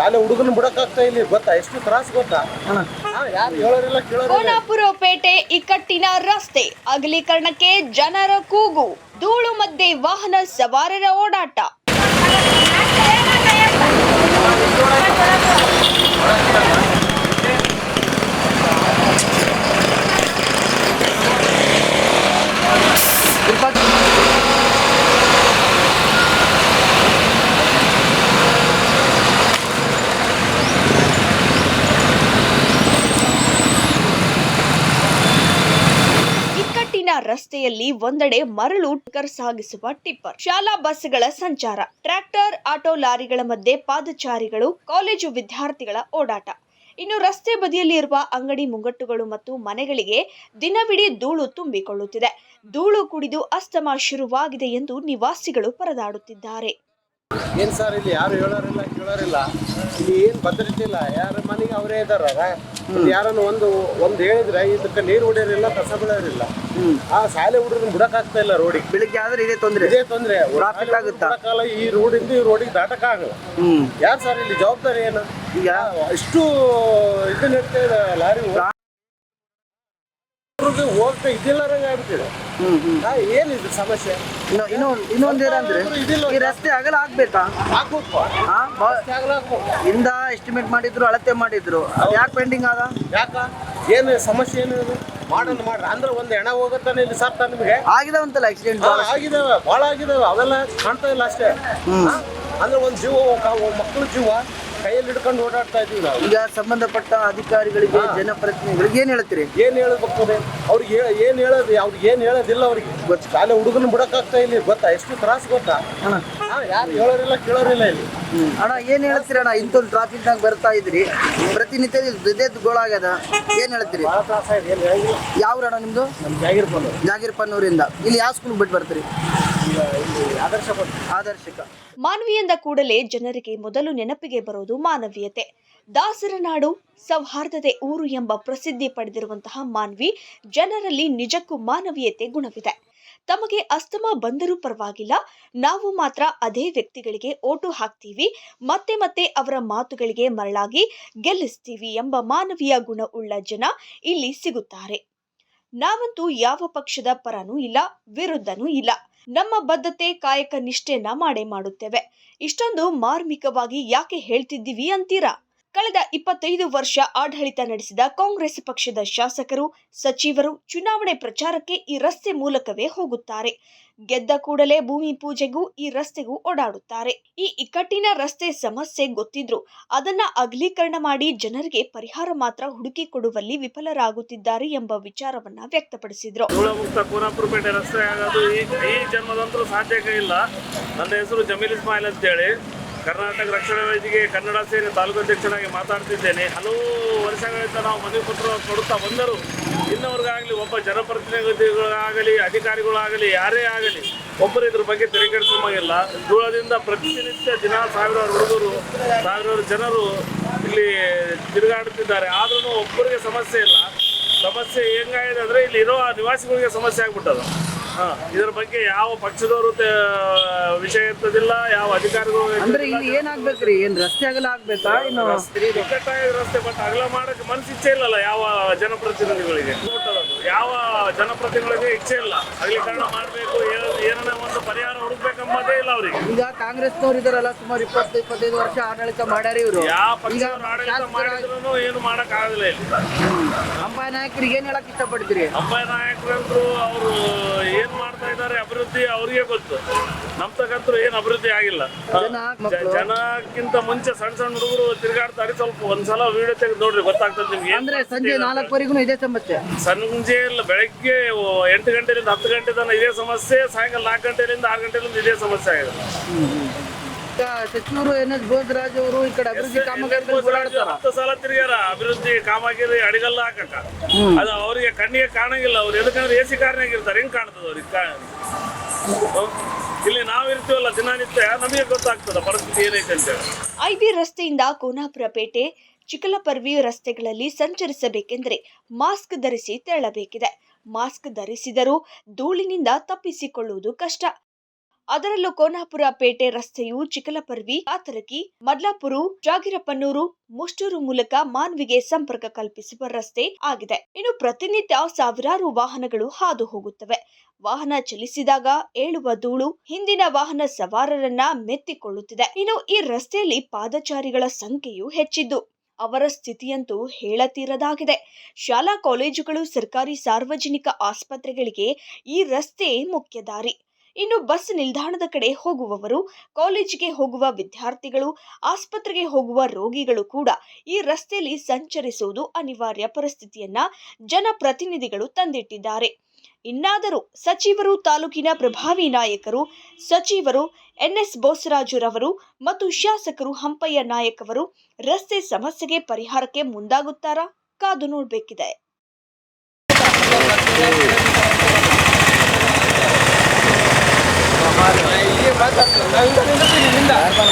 ಶಾಲೆ ಹುಡುಗನ ಬಿಡಕ್ಕಾಗ್ತಾ ಇಲ್ಲಿ. ಗೊತ್ತಾ? ಎಷ್ಟು ತ್ರಾಸ ಗೊತ್ತಾ? ಯಾರು ಹೇಳೋರಿಲ್ಲ ಕೇಳೋರಿಲ್ಲ. ಕೋನಾಪುರ ಪೇಟೆ ಇಕ್ಕಟ್ಟಿನ ರಸ್ತೆ ಅಗಲೀಕರಣಕ್ಕೆ ಜನರ ಕೂಗು ಧೂಳು ಮಧ್ಯೆ ವಾಹನ ಸವಾರರ ಓಡಾಟ ಇಕ್ಕಟ್ಟಿನ ರಸ್ತೆಯಲ್ಲಿ ಒಂದೆಡೆ ಮರಳು ಟಿಕ್ಕರ್ ಸಾಗಿಸುವ ಟಿಪ್ಪರ್. ಶಾಲಾ ಬಸ್ಗಳ ಸಂಚಾರ. ಟ್ರ್ಯಾಕ್ಟರ್, ಆಟೋ ಲಾರಿಗಳ ಮಧ್ಯೆ ಪಾದಚಾರಿಗಳು, ಕಾಲೇಜು ವಿದ್ಯಾರ್ಥಿಗಳ ಓಡಾಟ. ಇನ್ನು ರಸ್ತೆ ಬದಿಯಲ್ಲಿ ಇರುವ ಅಂಗಡಿ ಮುಂಗಟ್ಟುಗಳು ಮತ್ತು ಮನೆಗಳಿಗೆ ದಿನವಿಡೀ ಧೂಳು ತುಂಬಿಕೊಳ್ಳುತ್ತಿದೆ. ಧೂಳು ಕುಡಿದು ಅಸ್ತಮ ಶುರುವಾಗಿದೆ ಎಂದು ನಿವಾಸಿಗಳು ಪರದಾಡುತ್ತಿದ್ದಾರೆ. ಏನ್ ಸರ್ ಇಲ್ಲಿ ಯಾರು ಹೇಳೋರಿಲ್ಲ, ಕೇಳೋರಿಲ್ಲ? ಇಲ್ಲಿ ಏನ್ ಭದ್ರತೆ ಇಲ್ಲ. ಯಾರ ಮನೆಗೆ ಅವರೇ ಇದಾರ. ಯಾರನ್ನು ಒಂದು ಒಂದು ಹೇಳಿದ್ರೆ ಇದಕ್ಕೆ ನೀರು ಹೊಡೆಯೋರಿಲ್ಲ ಕಸ ಆ ಶಾಲೆ ಬಿಡಕ್ ಬಿಡಕ್ಕಾಗ್ತಾ ಇಲ್ಲ ರೋಡಿಗೆ. ಬೆಳಿಗ್ಗೆ ಆದ್ರೆ ಇದೇ ತೊಂದ್ರೆ. ಇದೇ ತೊಂದ್ರೆ. ಟ್ರಾಫಿಕ್ ಆಗುತ್ತಾ? ಕಾಲ ಈ ರೋಡಿಂದ ಈ ರೋಡಿಗೆ ದಾಟಕ್ ಆಗಲ್ಲ. ಯಾರು ಸರ್ ಇಲ್ಲಿ ಜವಾಬ್ದಾರಿ ಏನು? ಈಗ? ಇಷ್ಟು ಇದು ನಡ್ತಾ ಇದೆ ಲಾರಿ ಹೋಗ್ತಾ ಆಗ್ಬಿಟ್ಟಿದೆ. ಏನಿದು ಸಮಸ್ಯೆ? ಇನ್ನು ಇನ್ನೂ ಇನ್ನೊಂದು ಏನಂದ್ರೆ ಈ ರಸ್ತೆ ಅಗಲ ಆಗ್ಬೇಕಾ? ಆಗ್ಬೇಕು. ಹಾ ಬ- ಆಗಲ್ಲ ಇಂದ ಎಸ್ಟಿಮೇಟ್ ಮಾಡಿದ್ರು ಅಳತೆ ಮಾಡಿದ್ರು. ಯಾಕೆ ಪೆಂಡಿಂಗ್ ಆದ? ಯಾಕ? ಏನು ಸಮಸ್ಯೆ ಏನು ಮಾಡೋಣ ಮಾಡ್ರಿ. ಅಂದ್ರೆ ಒಂದು ಹೆಣ ಹೋಗುತ್ತಾನೆ ಇಲ್ಲಿ ಸತ್ತ ನಿಮಗೆ. ಆಗಿದಾವಂತಲ್ಲ ಆಕ್ಸಿಡೆಂಟ್ ಆಗಿದಾವೆ ಭಾಳ ಆಗಿದಾವೆ. ಅವೆಲ್ಲ ಕಾಣ್ತಾ ಇಲ್ಲ ಅಷ್ಟೇ? ಅಂದ್ರೆ ಒಂದು ಜೀವ ಮಕ್ಕಳ ಜೀವ. ಕೈಯಲ್ಲಿ ಹಿಡ್ಕೊಂಡು ಓಡಾಡ್ತಾ ಇದ್ದೀವಿ ನಾವು. ಈಗ ಸಂಬಂಧಪಟ್ಟ ಅಧಿಕಾರಿಗಳಿಗೆ ಜನಪ್ರತಿನಿಧಿಗಳಿಗೆ ಏನ್ ಹೇಳ್ತೀರಿ? ಏನ್ ಹೇಳ್ಬೇಕು ರೀ? ಅವ್ರಿಗೆ ಹೇಳ ಏನ್ ಹೇಳೋದು? ಅವ್ರಿಗೆ ಏನ್ ಹೇಳೋದಿಲ್ಲ ಅವ್ರಿಗೆ. ಗೊತ್ತ. ಶಾಲೆ ಹುಡುಗನ ಬಿಡಕ್ಕಾಗ್ತಾ ಇಲ್ಲಿ ಗೊತ್ತಾ? ಎಷ್ಟು ತ್ರಾಸು ಗೊತ್ತಾ? ಅಣ್ಣ. ಯಾರು ಹೇಳೋರಿಲ್ಲ ಕೇಳೋರಿಲ್ಲ ಇಲ್ಲಿ. ಅಣ್ಣ ಏನ್ ಹೇಳ್ತೀರಿ ಅಣ್ಣ? ಇಂಥೊಂದು ಟ್ರಾಫಿಕ್ ನಾಗ ಬರ್ತಾ ಇದ್ರಿ. ಪ್ರತಿನಿತ್ಯ ಹೃದಯದ ಗೋಳಾಗ್ಯದ ಏನ್ ಹೇಳ್ತೀರಿ? ಯಾವ್ರಣ್ಣ ತ್ರಾಸ ಇದೆ ಏನು ಹೇಳಿಲ್ಲ ಯಾವ ಅಣ್ಣ ನಿಮ್ದು ನಮ್ಮ ಜಾಗೀರ್ಪನ್ ಅವರಿಂದ. ಇಲ್ಲಿ ಯಾವ ಸ್ಕೂಲ್ ಬಿಟ್ಟು ಬರ್ತೀರಿ? ಆದರ್ಶಕ ಮಾನವೀಯ ಎಂದ ಕೂಡಲೇ ಜನರಿಗೆ ಮೊದಲು ನೆನಪಿಗೆ ಬರೋದು ಮಾನವೀಯತೆ. ದಾಸರ ನಾಡು ಸೌಹಾರ್ದತೆ ಊರು ಎಂಬ ಪ್ರಸಿದ್ಧಿ ಪಡೆದಿರುವಂತಹ ಮಾನ್ವಿ ಜನರಲ್ಲಿ ನಿಜಕ್ಕೂ ಮಾನವೀಯತೆ ಗುಣವಿದೆ. ತಮಗೆ ಅಸ್ತಮ ಬಂದರೂ ಪರವಾಗಿಲ್ಲ. ನಾವು ಮಾತ್ರ ಅದೇ ವ್ಯಕ್ತಿಗಳಿಗೆ ಓಟು ಹಾಕ್ತೀವಿ. ಮತ್ತೆ ಮತ್ತೆ ಅವರ ಮಾತುಗಳಿಗೆ ಮರಳಾಗಿ ಗೆಲ್ಲಿಸ್ತೀವಿ ಎಂಬ ಮಾನವೀಯ ಗುಣ ಉಳ್ಳ ಜನ ಇಲ್ಲಿ ಸಿಗುತ್ತಾರೆ. ನಾವಂತೂ ಯಾವ ಪಕ್ಷದ ಪರನೂ ಇಲ್ಲ, ವಿರುದ್ಧನೂ ಇಲ್ಲ. ನಮ್ಮ ಬದ್ಧತೆ ಕಾಯಕ ನಿಷ್ಠೆಯನ್ನ ಮಾಡೇ ಮಾಡುತ್ತೇವೆ. ಇಷ್ಟೊಂದು ಮಾರ್ಮಿಕವಾಗಿ ಯಾಕೆ ಹೇಳ್ತಿದ್ದೀವಿ ಅಂತೀರಾ? ಕಳೆದ ಇಪ್ಪತ್ತೈದು ವರ್ಷ ಆಡಳಿತ ನಡೆಸಿದ ಕಾಂಗ್ರೆಸ್ ಪಕ್ಷದ ಶಾಸಕರು, ಸಚಿವರು ಚುನಾವಣೆ ಪ್ರಚಾರಕ್ಕೆ ಈ ರಸ್ತೆ ಮೂಲಕವೇ ಹೋಗುತ್ತಾರೆ. ಗೆದ್ದ ಕೂಡಲೇ ಭೂಮಿ ಪೂಜೆಗೂ ಈ ರಸ್ತೆಗೂ ಓಡಾಡುತ್ತಾರೆ. ಈ ಇಕ್ಕಟ್ಟಿನ ರಸ್ತೆ ಸಮಸ್ಯೆ ಗೊತ್ತಿದ್ರು. ಅದನ್ನ ಅಗಲೀಕರಣ ಮಾಡಿ ಜನರಿಗೆ ಪರಿಹಾರ ಮಾತ್ರ ಹುಡುಕಿ ಕೊಡುವಲ್ಲಿ ವಿಫಲರಾಗುತ್ತಿದ್ದಾರೆ ಎಂಬ ವಿಚಾರವನ್ನ ವ್ಯಕ್ತಪಡಿಸಿದ್ರು. ಸಾಧ್ಯ ಇಲ್ಲ. ನನ್ನ ಹೆಸರು ಜಮೀಲ್ ಇಸ್ಮಾಯಿಲ್ ಅಂತೇಳಿ. ಕರ್ನಾಟಕ ರಕ್ಷಣಾ ವೇದಿಕೆ ಕನ್ನಡ ಸೇರಿ ತಾಲೂಕು ಅಧ್ಯಕ್ಷನಾಗಿ ಮಾತಾಡ್ತಿದ್ದೇನೆ. ಹಲವು ವರ್ಷಗಳಿಂದ ನಾವು ಮನವಿ ಪತ್ರ ಕೊಡುತ್ತಾ ಬಂದರು ಇನ್ನವರಿಗಾಗಲಿ, ಒಬ್ಬ ಜನಪ್ರತಿನಿಧಿಗಳಾಗಲಿ, ಅಧಿಕಾರಿಗಳಾಗಲಿ, ಯಾರೇ ಆಗಲಿ, ಒಬ್ಬರು ಇದ್ರ ಬಗ್ಗೆ ತೆರೆಕೆಡಿಸುವಾಗಿಲ್ಲ ಧೂಳದಿಂದ ಪ್ರತಿನಿತ್ಯ ದಿನ ಸಾವಿರಾರು ಹುಡುಗರು, ಸಾವಿರಾರು ಜನರು ಇಲ್ಲಿ ತಿರುಗಾಡುತ್ತಿದ್ದಾರೆ. ಆದ್ರೂ ಒಬ್ಬರಿಗೆ ಸಮಸ್ಯೆ ಇಲ್ಲ. ಸಮಸ್ಯೆ ಹೆಂಗಾಗಿದೆ ಅಂದರೆ ಇಲ್ಲಿ ಇರೋ ನಿವಾಸಿಗಳಿಗೆ ಸಮಸ್ಯೆ ಆಗ್ಬಿಟ್ಟದ ಇದರ ಬಗ್ಗೆ ಯಾವ ಪಕ್ಷದವರು ವಿಷಯ ಇರ್ತದಿಲ್ಲ ಯಾವ ಅಧಿಕಾರಿಗಳು ಅಂದ್ರೆ ಇಲ್ಲಿ ಏನಾಗ್ಬೇಕ್ರಿ? ಏನ್ ರಸ್ತೆ ಅಗಲ ಆಗ್ಬೇಕಾ? ಇನ್ನು ರಸ್ತೆ ಬಟ್ ಅಗಲ ಮಾಡಕ್ಕೆ ಮನಸ್ಸು ಇಚ್ಛೆ ಇಲ್ಲಲ್ಲ ಯಾವ ಜನಪ್ರತಿನಿಧಿಗಳಿಗೆ. ಯಾವ ಜನಪ್ರತಿನಿಧಿಗಳಿಗೆ ಇಚ್ಛೆ ಇಲ್ಲ. ಅಗಲೀಕರಣ ಮಾಡಬೇಕು ಏನನ್ನ ಒಂದು ಪರಿಹಾರ ಹುಡುಕ್ಬೇಕಂಬದೇ ಇಲ್ಲ ಅವರಿಗೆ. ಈಗ ಕಾಂಗ್ರೆಸ್ನವ್ರು ಇದಾರಲ್ಲ ಸುಮಾರು ಇಪ್ಪತ್ತು ಇಪ್ಪತ್ತೈದು ವರ್ಷ ಆಡಳಿತ ಮಾಡ್ಯಾರ ಇವರು. ಯಾವ ಪಕ್ಷ ಆಡಳಿತ ಮಾಡಿದ್ರು ಏನು ಮಾಡಕ್ ಆಗಲ್ಲ ಇಲ್ಲಿ ಅಂಪಾಯ ನಾಯಕರಿಗೆ ಏನ್ ಹೇಳಕ್ ಇಷ್ಟಪಡ್ತೀರಿ? ಅಂಬಾಯ ನಾಯಕರಂದ್ರು ಅವರು ಇದ್ದಾರೆ ಅಭಿವೃದ್ಧಿ ಅವ್ರಿಗೆ ಗೊತ್ತು. ನಮ್ ತಕ್ಕಂತೂ ಏನ್ ಅಭಿವೃದ್ಧಿ ಆಗಿಲ್ಲ. ಜನಕ್ಕಿಂತ ಮುಂಚೆ ಸಣ್ಣ ಸಣ್ಣ ಹುಡುಗರು ತಿರುಗಾಡ್ತಾರೆ ಸ್ವಲ್ಪ ಒಂದ್ಸಲ ವಿಡಿಯೋ ತೆಗೆದು ನೋಡ್ರಿ ಗೊತ್ತಾಗ್ತದೆ ನಿಮ್ಗೆ ಅಂದ್ರೆ ಸಂಜೆ. ನಾಲ್ಕುವರೆಗೂ ಇದೇ ಸಮಸ್ಯೆ. ಸಂಜೆ ಇಲ್ಲ ಬೆಳಗ್ಗೆ ಎಂಟು ಗಂಟೆಯಿಂದ ಹತ್ತು ಗಂಟೆ ತನಕ ಇದೇ ಸಮಸ್ಯೆ ಸಾಯಂಕಾಲ ನಾಲ್ಕು ಗಂಟೆಯಿಂದ ಆರು ಗಂಟೆಲಿಂದ ಇದೇ ಸಮಸ್ಯೆ ಆಗಿದೆ. ಈಗ ಸಚಿವರು ಎನ್ ಎಸ್ ಭೋಜರಾಜ್ ಅವರು ಈ ಕಡೆ ಅಭಿವೃದ್ಧಿ ಕಾಮಗಾರಿಗಳು ಓಡಾಡ್ತಾರ ಹತ್ತು ಸಲ ತಿರುಗ್ಯಾರ ಅಭಿವೃದ್ಧಿ ಕಾಮಗಾರಿ ಅಡಿಗಲ್ಲ ಹಾಕಕ್ಕ. ಅದು ಅವರಿಗೆ ಕಣ್ಣಿಗೆ ಕಾಣಂಗಿಲ್ಲ ಅವ್ರು. ಎದಕ್ಕಂದ್ರೆ ಎ ಸಿ ಕಾರ್ನಾಗಿರ್ತಾರೆ ಹೆಂಗ್ ಕಾಣ್ತದ ಅವ್ರಿಗೆ? ಇಲ್ಲಿ ನಾವಿರ್ತೀವಲ್ಲ ದಿನನಿತ್ಯ ನಮಗೆ ಗೊತ್ತಾಗ್ತದ ಪರಿಸ್ಥಿತಿ ಏನೈತೆ ಅಂತೇಳಿ ಐಬಿ ರಸ್ತೆಯಿಂದ ಕೋನಾಪುರ ಪೇಟೆ ಚಿಕ್ಕಲಪರ್ವಿ ರಸ್ತೆಗಳಲ್ಲಿ ಸಂಚರಿಸಬೇಕೆಂದರೆ ಮಾಸ್ಕ್ ಧರಿಸಿ ತೆರಳಬೇಕಿದೆ. ಮಾಸ್ಕ್ ಧರಿಸಿದರೂ ಧೂಳಿನಿಂದ ತಪ್ಪಿಸಿಕೊಳ್ಳುವುದು ಕಷ್ಟ. ಅದರಲ್ಲೂ ಕೋನಾಪುರ ಪೇಟೆ ರಸ್ತೆಯು ಚಿಕಲಪರ್ವಿ ಕಾತರಕಿ ಮದ್ಲಾಪುರು ಜಾಗಿರಪನ್ನೂರು, ಮುಷ್ಟೂರು ಮೂಲಕ ಮಾನ್ವಿಗೆ ಸಂಪರ್ಕ ಕಲ್ಪಿಸುವ ರಸ್ತೆ ಆಗಿದೆ. ಇನ್ನು ಪ್ರತಿನಿತ್ಯ ಸಾವಿರಾರು ವಾಹನಗಳು ಹಾದು ಹೋಗುತ್ತವೆ. ವಾಹನ ಚಲಿಸಿದಾಗ ಏಳುವ ಧೂಳು ಹಿಂದಿನ ವಾಹನ ಸವಾರರನ್ನ ಮೆತ್ತಿಕೊಳ್ಳುತ್ತಿದೆ. ಇನ್ನು ಈ ರಸ್ತೆಯಲ್ಲಿ ಪಾದಚಾರಿಗಳ ಸಂಖ್ಯೆಯು ಹೆಚ್ಚಿದ್ದು, ಅವರ ಸ್ಥಿತಿಯಂತೂ ಹೇಳತೀರದಾಗಿದೆ. ಶಾಲಾ, ಕಾಲೇಜುಗಳು, ಸರ್ಕಾರಿ ಸಾರ್ವಜನಿಕ ಆಸ್ಪತ್ರೆಗಳಿಗೆ ಈ ರಸ್ತೆ ಮುಖ್ಯ ದಾರಿ. ಇನ್ನು ಬಸ್ ನಿಲ್ದಾಣದ ಕಡೆ ಹೋಗುವವರು, ಕಾಲೇಜಿಗೆ ಹೋಗುವ ವಿದ್ಯಾರ್ಥಿಗಳು, ಆಸ್ಪತ್ರೆಗೆ ಹೋಗುವ ರೋಗಿಗಳು ಕೂಡ ಈ ರಸ್ತೆಯಲ್ಲಿ ಸಂಚರಿಸುವುದು ಅನಿವಾರ್ಯ ಪರಿಸ್ಥಿತಿಯನ್ನ ಜನಪ್ರತಿನಿಧಿಗಳು ತಂದಿಟ್ಟಿದ್ದಾರೆ. ಇನ್ನಾದರೂ ಸಚಿವರು, ತಾಲೂಕಿನ ಪ್ರಭಾವಿ ನಾಯಕರು, ಸಚಿವರು ಎನ್ಎಸ್ ಬೋಸರಾಜುರವರು ಮತ್ತು ಶಾಸಕರು ಹಂಪಯ್ಯ ನಾಯಕ್ ರಸ್ತೆ ಸಮಸ್ಯೆಗೆ ಪರಿಹಾರಕ್ಕೆ ಮುಂದಾಗುತ್ತಾರಾ? ಕಾದು ನೋಡಬೇಕಿದೆ. Iya, berantakan.